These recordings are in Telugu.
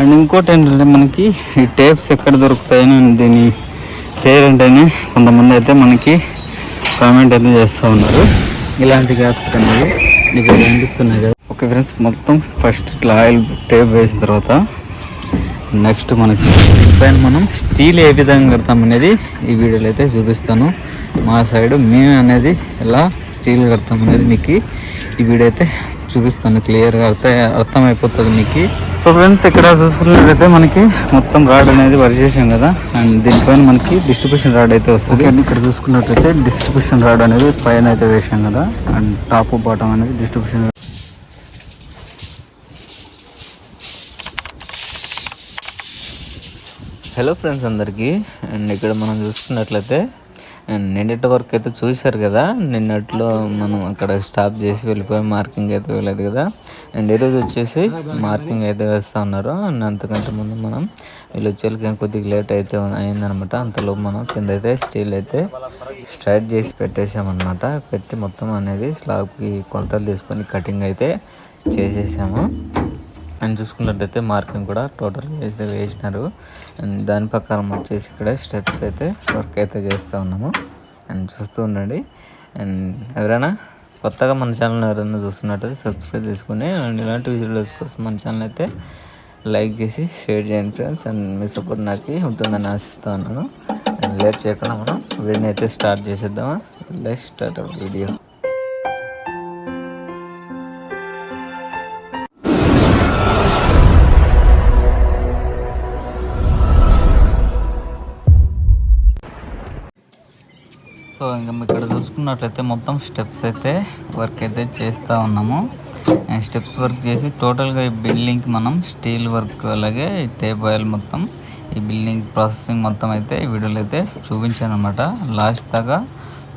అండ్ ఇంకోటి ఏంటంటే మనకి ఈ టేప్స్ ఎక్కడ దొరుకుతాయని దీని పేరేంటని కొంతమంది అయితే మనకి కామెంట్ అయితే చేస్తూ ఉన్నారు. ఇలాంటి గ్యాప్స్ కనేవి మీకు కనిపిస్తున్నాయి కదా. ఓకే ఫ్రెండ్స్ మొత్తం ఫస్ట్ ఇట్లా ఆయిల్ టేప్ వేసిన తర్వాత నెక్స్ట్ మనకి పైన మనం స్టీల్ ఏ విధంగా కడతాం అనేది ఈ వీడియోలో అయితే చూపిస్తాను. మా సైడ్ మేము అనేది ఎలా స్టీల్ కడతాం అనేది మీకు ఈ వీడియో అయితే చూపిస్తాను. క్లియర్గా అర్థం అర్థమైపోతుంది మీకు. సో ఫ్రెండ్స్ ఇక్కడ చూసుకున్నట్లయితే మనకి మొత్తం రాడ్ అనేది వరి చేసాం కదా. అండ్ దీనిపైన మనకి డిస్ట్రిబ్యూషన్ రాడ్ అయితే వస్తుంది. అండ్ ఇక్కడ చూసుకున్నట్లయితే డిస్ట్రిబ్యూషన్ రాడ్ అనేది పైన అయితే వేసాం కదా. అండ్ టాప్ బాటం అనేది డిస్ట్రిబ్యూషన్ హలో ఫ్రెండ్స్ అందరికీ. అండ్ ఇక్కడ మనం చూసుకున్నట్లయితే నిన్నటి వరకు అయితే చూశారు కదా నిన్నట్లో మనం అక్కడ స్టాప్ చేసి వెళ్ళిపోయి మార్కింగ్ అయితే వెళ్ళలేదు కదా. అండ్ ఈరోజు వచ్చేసి మార్కింగ్ అయితే వేస్తూ ఉన్నారు. అండ్ అంతకంటే ముందు మనం వీళ్ళు వచ్చేళ్ళకి కొద్దిగా లేట్ అయితే అయిందనమాట. అంతలో మనం కింద అయితే స్టీల్ అయితే స్ట్రైట్ చేసి పెట్టేసామన్నమాట పెట్టి మొత్తం అనేది స్లాబ్కి కొలతలు తీసుకొని కటింగ్ అయితే చేసేసాము. అండ్ చూసుకున్నట్టయితే మార్కింగ్ కూడా టోటల్ అయితే వేసినారు. అండ్ దాని ప్రకారం వచ్చేసి ఇక్కడ స్టెప్స్ అయితే వర్క్ అయితే చేస్తూ ఉన్నాము. అండ్ చూస్తూ ఉండండి. అండ్ ఎవరైనా కొత్తగా మన ఛానల్ ఎవరైనా చూస్తున్నట్టయితే సబ్స్క్రైబ్ చేసుకుని అండ్ ఇలాంటి వీడియోస్ కోసం మన ఛానల్ అయితే లైక్ చేసి షేర్ చేయండి ఫ్రెండ్స్. అండ్ మీ సపోర్ట్ నాకు ఉంటుందని ఆశిస్తూ ఉన్నాను. అండ్ లేట్ చేయకుండా మనం వీడియోని అయితే స్టార్ట్ చేసేద్దామా? Like start video. సో ఇంకా ఇక్కడ చూసుకున్నట్లయితే మొత్తం స్టెప్స్ అయితే వర్క్ అయితే చేస్తూ ఉన్నాము. అండ్ స్టెప్స్ వర్క్ చేసి టోటల్గా ఈ బిల్డింగ్కి మనం స్టీల్ వర్క్ అలాగే టేప్ ఆయిల్ మొత్తం ఈ బిల్డింగ్ ప్రాసెసింగ్ మొత్తం అయితే ఈ వీడియోలో అయితే చూపించాను అనమాట లాస్ట్ దాకా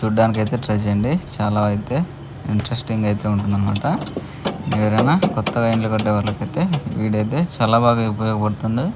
చూడ్డానికి అయితే ట్రై చేయండి. చాలా అయితే ఇంట్రెస్టింగ్ అయితే ఉంటుందన్నమాట. ఎవరైనా కొత్తగా ఇంట్లో కట్టే వాళ్ళకైతే వీడైతే వీడియో అయితే చాలా బాగా ఉపయోగపడుతుంది.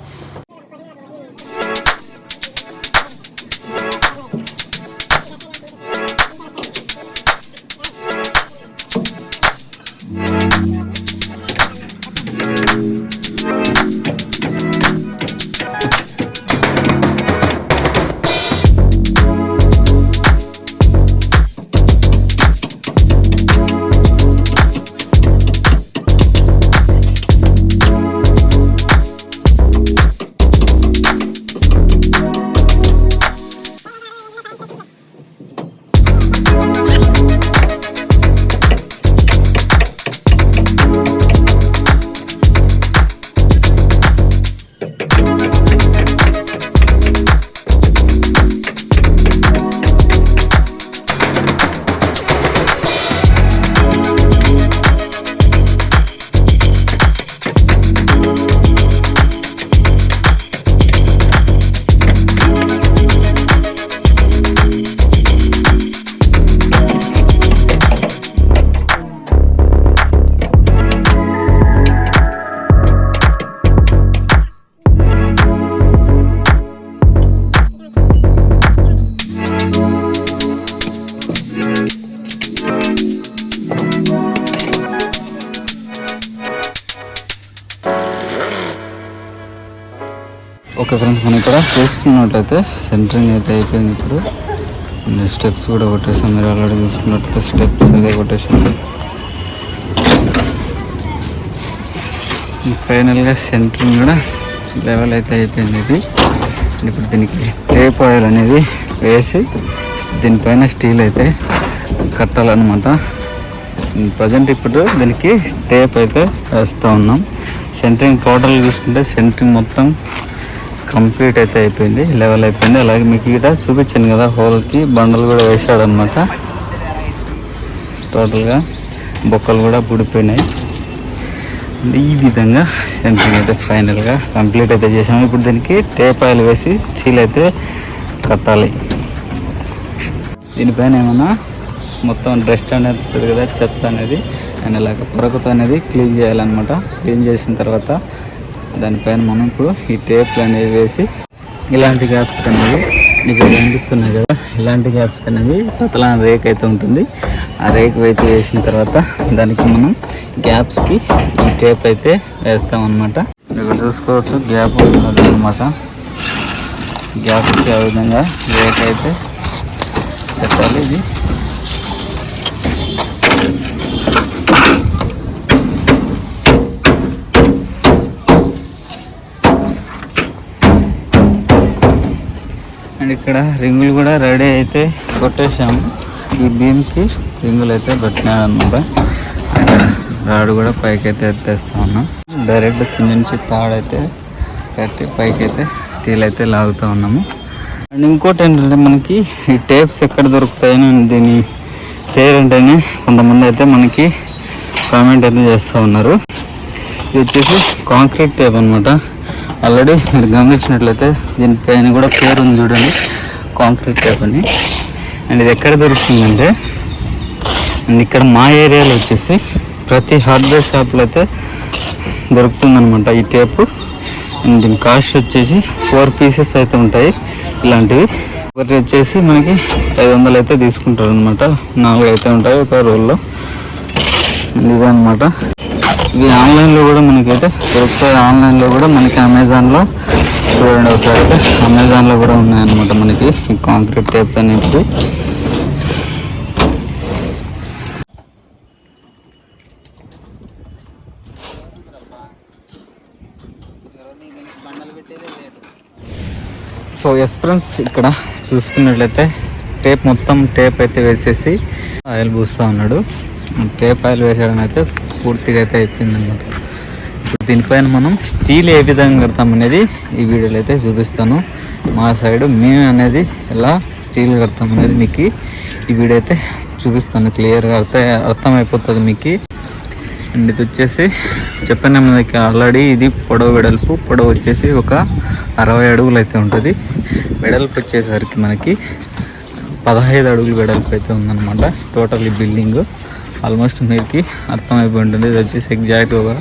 ఓకే ఫ్రెండ్స్ మనం ఇక్కడ చూస్తున్నట్లయితే సెంటరింగ్ అయితే అయిపోయింది ఇప్పుడు. స్టెప్స్ కూడా కొట్టేసాం. మీరు ఆల్రెడీ చూసుకున్నట్లయితే స్టెప్స్ అయితే కొట్టేసాము ఫైనల్గా సెంటరింగ్ కూడా లెవెల్ అయితే అయిపోయింది ఇది. ఇప్పుడు దీనికి టేప్ ఆయిల్ అనేది వేసి దీనిపైన స్టీల్ అయితే కట్టాలన్నమాట. ప్రజెంట్ ఇప్పుడు దీనికి టేప్ అయితే వేస్తూ ఉన్నాం. సెంటరింగ్ టోటల్ చూసుకుంటే సెంటరింగ్ మొత్తం కంప్లీట్ అయితే అయిపోయింది లెవెల్ అయిపోయింది. అలాగే మీకు ఇక్కడ చూపించాను కదా హోల్కి బండలు కూడా వేసాడనమాట టోటల్గా బొక్కలు కూడా పుడిపోయినాయి ఈ విధంగా సెంట్రింగ్ అయితే ఫైనల్గా కంప్లీట్ అయితే చేసాము ఇప్పుడు దీనికి టేప్ ఆయిల్ వేసి చీల్ అయితే కట్టాలి. దీనిపైన ఏమన్నా మొత్తం డస్ట్ అనేది ఉంటుంది కదా చెత్త అనేది అండ్ ఇలాగ పొరకతో అనేది క్లీన్ చేయాలన్నమాట. క్లీన్ చేసిన తర్వాత దానిపైన మనం ఇప్పుడు ఈ టేప్లు అనేవి వేసి ఇలాంటి గ్యాప్స్ అనేవి మీకు కనిపిస్తున్నాయి కదా. ఇలాంటి గ్యాప్స్ అనేవి పతలాన రేక్ అయితే ఉంటుంది. ఆ రేక్ అయితే వేసిన తర్వాత దానికి మనం గ్యాప్స్కి ఈ టేప్ అయితే వేస్తాం అనమాట ఇక్కడ చూసుకోవచ్చు గ్యాప్ ఉంటుంది అనమాట గ్యాప్కి ఆ విధంగా రేక్ అయితే పెట్టాలి. ఇది అండ్ ఇక్కడ రింగులు కూడా రెడీ అయితే కొట్టేసాము ఈ బీమ్కి రింగులు అయితే పెట్టినాడు అనమాట రాడు కూడా పైకి అయితే ఎత్తేస్తా ఉన్నాం. డైరెక్ట్ కింద నుంచి తాడైతే కట్టి పైకి అయితే స్టీల్ అయితే లాగుతూ ఉన్నాము. అండ్ ఇంకోటి ఏంటంటే మనకి ఈ టేప్స్ ఎక్కడ దొరుకుతాయని దీని పేరేంటని కొంతమంది అయితే మనకి కామెంట్ అయితే చేస్తూ ఉన్నారు. ఇది వచ్చేసి కాంక్రీట్ టేప్ అనమాట ఆల్రెడీ మీరు గమనించినట్లయితే దీనిపైన కూడా పేరు ఉంది చూడండి. కాంక్రీట్ టైప్ అని. అండ్ ఇది ఎక్కడ దొరుకుతుందంటే అండ్ ఇక్కడ మా ఏరియాలో వచ్చేసి ప్రతి హార్డ్వేర్ షాప్లో అయితే దొరుకుతుందనమాట ఈ టేపు అండ్ దీని కాస్ట్ వచ్చేసి ఫోర్ పీసెస్ అయితే ఉంటాయి ఇలాంటివి. ఒకటి వచ్చేసి మనకి ఐదు వందలు అయితే తీసుకుంటారు అనమాట నాలుగు అయితే ఉంటాయి ఒక రోల్లో అండ్ ఇదనమాట ఇవి ఆన్లైన్లో కూడా మనకైతే దొరుకుతాయి. ఆన్లైన్లో కూడా మనకి అమెజాన్లో చూడండి ఒకసారి అయితే. అమెజాన్లో కూడా ఉన్నాయన్నమాట మనకి ఈ కాంక్రీట్ టేప్ అనేటివి. సో ఎస్ ఫ్రెండ్స్ ఇక్కడ చూసుకున్నట్లయితే టేప్ మొత్తం టేప్ అయితే వేసేసి ఆయిల్ పూస్తూ ఉన్నాడు. టేప్ ఆయిల్ వేసేయడం అయితే పూర్తిగా అయితే అయిపోయింది అనమాట ఇప్పుడు దీనిపైన మనం స్టీల్ ఏ విధంగా కడతాం అనేది ఈ వీడియోలో అయితే చూపిస్తాను. మా సైడ్ మేము అనేది ఎలా స్టీల్ కడతాం అనేది మీకు ఈ వీడియో అయితే చూపిస్తాను. క్లియర్గా అర్థం అర్థమైపోతుంది మీకు. అండ్ ఇది వచ్చేసి చెప్పాను మనకి ఆల్రెడీ ఇది పొడవు వెడల్పు పొడవు వచ్చేసి ఒక అరవై అడుగులు అయితే ఉంటుంది. వెడల్పు వచ్చేసరికి మనకి పదహైదు అడుగులు వెడల్పు అయితే ఉందన్నమాట. టోటల్ ఈ బిల్డింగ్. ఆల్మోస్ట్ మీకు అర్థమైపోయి ఉంటుంది ఇది వచ్చేసి ఎగ్జాక్ట్ ఒక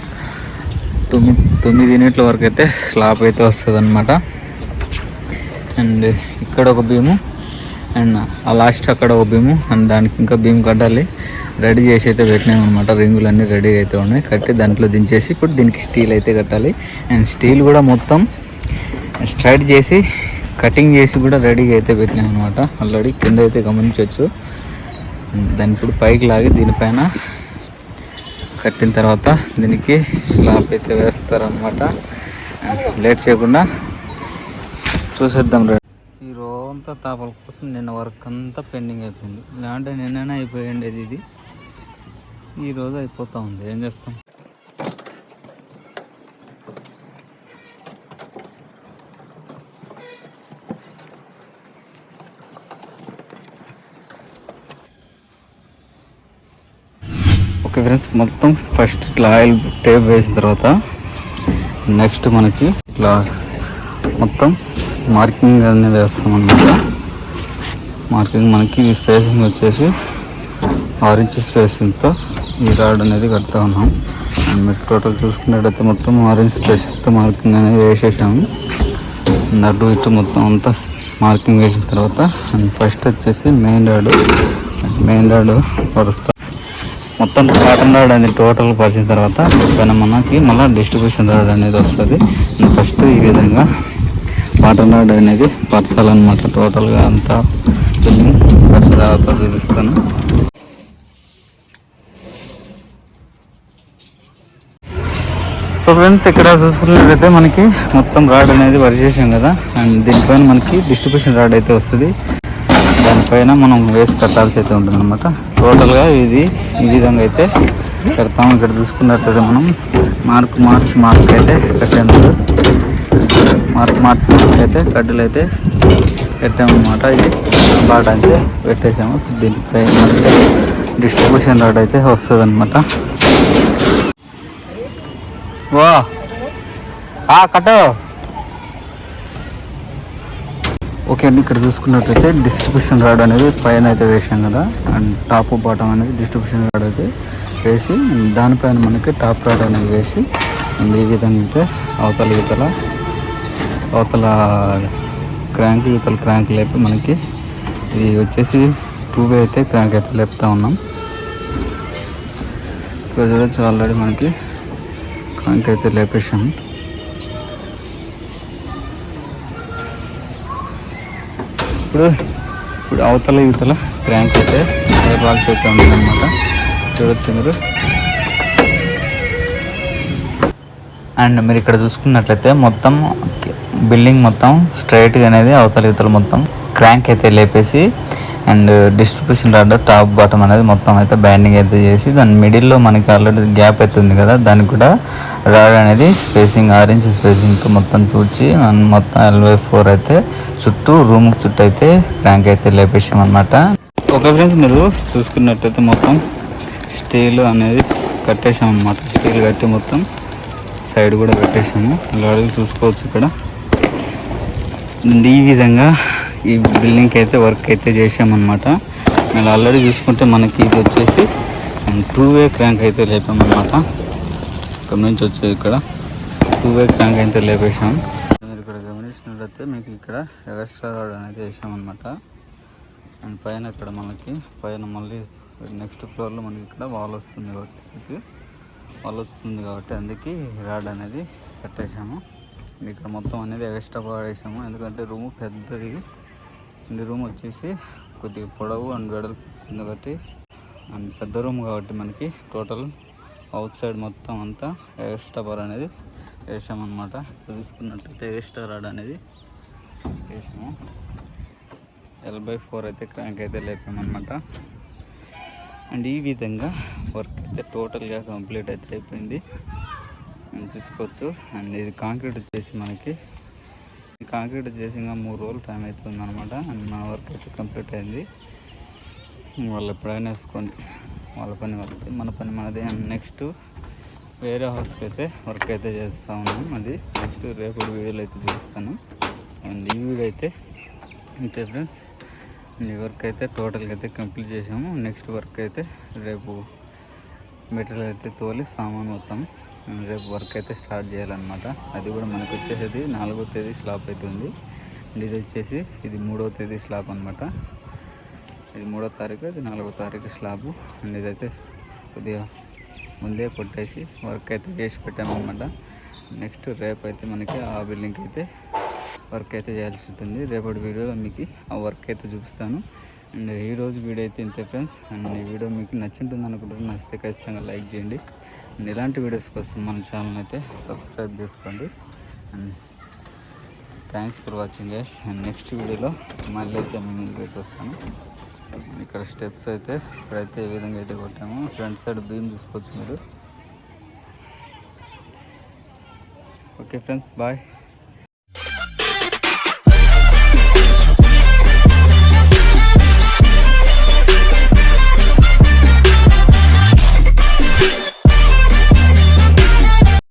తొమ్మిది తొమ్మిది యూనిట్ల వరకు అయితే స్లాబ్ అయితే వస్తుంది అనమాట అండ్ ఇక్కడ ఒక భీము అండ్ ఆ లాస్ట్ అక్కడ ఒక భీము అండ్ దానికి ఇంకా భీమ్ కట్టాలి. రెడీ చేసి అయితే పెట్టినాం అనమాట రింగులు అన్నీ రెడీ అయితే ఉన్నాయి. కట్టి దాంట్లో దించేసి ఇప్పుడు దీనికి స్టీల్ అయితే కట్టాలి. అండ్ స్టీల్ కూడా మొత్తం స్ట్రైట్ చేసి కటింగ్ చేసి కూడా రెడీగా అయితే పెట్టినాం అనమాట ఆల్రెడీ కింద అయితే గమనించవచ్చు దాన్ని ఇప్పుడు పైకి లాగి దీనిపైన కట్టిన తర్వాత దీనికి స్లాబ్ అయితే వేస్తారనమాట లేట్ చేయకుండా చూసేద్దాం రండి ఈ రోజంతా తాపల కోసం నిన్న వర్క్ అంతా పెండింగ్ అయిపోయింది. లేదంటే నిన్ననే అయిపోయిండేది ఇది. ఈరోజు అయిపోతూ అయిపోతా ఉంది. ఏం చేస్తాం ఓకే ఫ్రెండ్స్ మొత్తం ఫస్ట్ ఇట్లా ఆయిల్ టేప్ వేసిన తర్వాత నెక్స్ట్ మనకి ఇట్లా మొత్తం మార్కింగ్ అనేది వేస్తాం అనమాట మార్కింగ్ మనకి ఈ స్పేసింగ్ వచ్చేసి ఆరు ఇంచ్ స్పేసింగ్తో ఈ రాడ్ అనేది కడతా ఉన్నాం. అండ్ మీరు టోటల్ చూసుకున్నట్టయితే మొత్తం ఆరెంజ్ స్పేసింగ్తో మార్కింగ్ అనేది వేసేసాము. నడు ఇటు మొత్తం అంతా మార్కింగ్ వేసిన తర్వాత అండ్ ఫస్ట్ వచ్చేసి మెయిన్ రాడ్ మెయిన్ రాడ్ వరుస్తా మొత్తం కాటన్ రాడ్ అనేది టోటల్ పరిచిన తర్వాత పైన మనకి మళ్ళీ డిస్ట్రిబ్యూషన్ రాడ్ అనేది వస్తుంది. ఫస్ట్ ఈ విధంగా కాటన్ రాడ్ అనేది పరచాలన్నమాట. టోటల్గా అంతా పరిచిన తర్వాత చూపిస్తాను. సో ఫ్రెండ్స్ ఇక్కడ చూసుకున్నట్లయితే మనకి మొత్తం రాడ్ అనేది పరిచేసాం కదా. అండ్ దీనిపైన మనకి డిస్ట్రిబ్యూషన్ రాడ్ అయితే వస్తుంది. దానిపైన మనం వేసి కట్టాల్సి అయితే ఉంటుంది అనమాట టోటల్గా ఇది ఈ విధంగా అయితే కడతాం. ఇక్కడ చూసుకున్నట్లయితే మనం మార్క్ మార్క్స్ మార్క్ అయితే కట్టేందుకు మార్క్ మార్క్స్ మార్క్ అయితే కడ్డీలు అయితే పెట్టామన్నమాట ఇది బాట అయితే పెట్టేసాము. దీనిపై డిస్ట్రిబ్యూషన్ రాడ్ అయితే వస్తుంది అనమాట వా కట్టో. ఓకే అండి ఇక్కడ చూసుకున్నట్లయితే డిస్ట్రిబ్యూషన్ రాడ్ అనేది పైన అయితే వేసాం కదా. అండ్ టాప్ బాటం అనేది డిస్ట్రిబ్యూషన్ రాడ్ అయితే వేసి దానిపైన మనకి టాప్ రాడ్ అనేది వేసి అండ్ ఈ విధంగా అయితే అవతల ఈతల అవతల క్రాంక్ ఈతల క్రాంక్ లేపి మనకి ఇది వచ్చేసి టూ వే అయితే క్రాంక్ అయితే లేపుతా ఉన్నాం. ఇక్కడ చూడొచ్చు ఆల్రెడీ మనకి క్రాంక్ అయితే లేపేసాము ఇప్పుడు ఇప్పుడు అవతల యువతల క్రాంక్ అయితే బాల్స్ అయితే ఉందన్నమాట. చూడొచ్చు మీరు. అండ్ మీరు ఇక్కడ చూసుకున్నట్లయితే మొత్తం బిల్డింగ్ మొత్తం స్ట్రైట్గా అనేది అవతల ఇవతల మొత్తం. క్రాంక్ అయితే లేపేసి and distribution rod top bottom అనేది మొత్తం అయితే బ్యాండింగ్ అయితే చేసి దాని మిడిల్లో మనకి ఆల్రెడీ గ్యాప్ అయితే ఉంది కదా దానికి కూడా రాడ్ అనేది స్పేసింగ్ ఆరెంజ్ స్పేసింగ్ మొత్తం తూర్చి మనం మొత్తం ఎల్వై ఫోర్ అయితే చుట్టూ రూమ్ చుట్టూ అయితే క్రాంక్ అయితే లేపేసామన్నమాట అనమాట ఓకే ఫ్రెండ్స్ మీరు చూసుకున్నట్టయితే మొత్తం స్టీల్ అనేది కట్టేసాం అనమాట స్టీల్ కట్టి మొత్తం సైడ్ కూడా పెట్టేసాము అలాగే చూసుకోవచ్చు ఇక్కడ. అండ్ ఈ విధంగా ఈ బిల్డింగ్కి అయితే వర్క్ అయితే చేసామన్నమాట మేము ఆల్రెడీ చూసుకుంటే మనకి ఇది వచ్చేసి టూ వే క్రాంక్ అయితే లేపామన్నమాట. ఇక్కడ నుంచి వచ్చేది ఇక్కడ. టూ వే క్రాంక్ అయితే లేపేసాం మీరు ఇక్కడ గమనించినట్లయితే మీకు ఇక్కడ ఎగస్ట్రా రాడ్ అనేది వేసామన్నమాట. అండ్ పైన ఇక్కడ మనకి పైన మళ్ళీ నెక్స్ట్ ఫ్లోర్లో మనకి ఇక్కడ వాల్ వస్తుంది కాబట్టి వాల్ వస్తుంది కాబట్టి అందుకే రాడ్ అనేది కట్టేసాము ఇక్కడ మొత్తం అనేది ఎక్స్ట్రా వాడేసాము ఎందుకంటే రూమ్ పెద్దది. అండ్ రూమ్ వచ్చేసి కొద్దిగా పొడవు అండ్ వెడల్పు ఉంది కాబట్టి అండ్ పెద్ద రూమ్ కాబట్టి మనకి టోటల్ అవుట్ సైడ్ మొత్తం అంతా ఎక్స్ట్రా బార్ అనేది వేసామన్నమాట చూసుకున్నట్టయితే ఎక్స్ట్రా రాడ్ అనేది వేసాము. ఎల్ బై ఫోర్ అయితే క్రాంక్ అయితే లేపామన్నమాట అండ్ ఈ విధంగా వర్క్ అయితే టోటల్గా కంప్లీట్ అయితే అయిపోయింది. మనం చూసుకోవచ్చు. అండ్ ఇది కాంక్రీట్ వచ్చేసి మనకి ఈ కాంక్రీట్ చేసి ఇంకా మూడు రోజులు టైం అవుతుంది అనమాట నా వర్క్ అయితే కంప్లీట్ అయింది. వాళ్ళు ఎప్పుడైనా వేసుకోండి. వాళ్ళ పని వాళ్ళది మన పని మనది. నెక్స్ట్ వేరే హౌస్కి అయితే వర్క్ అయితే చేస్తూ ఉన్నాం. అది నెక్స్ట్ రేపు వీడియోలు అయితే చూస్తాను అండ్ ఈ వీడియో అయితే అంతే ఫ్రెండ్స్ ఈ వర్క్ అయితే టోటల్గా అయితే కంప్లీట్ చేసాము. నెక్స్ట్ వర్క్ అయితే రేపు మెటీరియల్ అయితే తోలి సామాన్ మొత్తం రేపు వర్క్ అయితే స్టార్ట్ చేయాలన్నమాట. అది కూడా మనకు వచ్చేసేది నాలుగో తేదీ స్లాబ్ అయితే ఉంది. అండ్ ఇది వచ్చేసి ఇది మూడో తేదీ స్లాబ్ అనమాట ఇది మూడో తారీఖు ఇది నాలుగో తారీఖు స్లాబ్ అండ్ ఇదైతే కొద్దిగా ముందే కొట్టేసి వర్క్ అయితే చేసి పెట్టామన్నమాట. నెక్స్ట్ రేపు అయితే మనకి ఆ బిల్డింగ్కి అయితే వర్క్ అయితే చేయాల్సి ఉంటుంది. రేపటి వీడియోలో మీకు ఆ వర్క్ అయితే చూపిస్తాను. అండ్ ఈ రోజు వీడియో అయితే ఇంతే ఫ్రెండ్స్ అండ్ ఈ వీడియో మీకు నచ్చుంటుంది అనుకుంటున్నాను నచ్చితే ఖచ్చితంగా లైక్ చేయండి. అండ్ ఇలాంటి వీడియోస్ కోసం మన ఛానల్ అయితే సబ్స్క్రైబ్ చేసుకోండి. And thanks for watching guys and next వీడియోలో మళ్ళీ అయితే మీ ముందుకు వస్తాను. ఇక్కడ స్టెప్స్ అయితే ఇక్కడైతే ఏ విధంగా అయితే కొట్టాము ఫ్రంట్ సైడ్ బీమ్ చూసుకోవచ్చు మీరు. Okay friends bye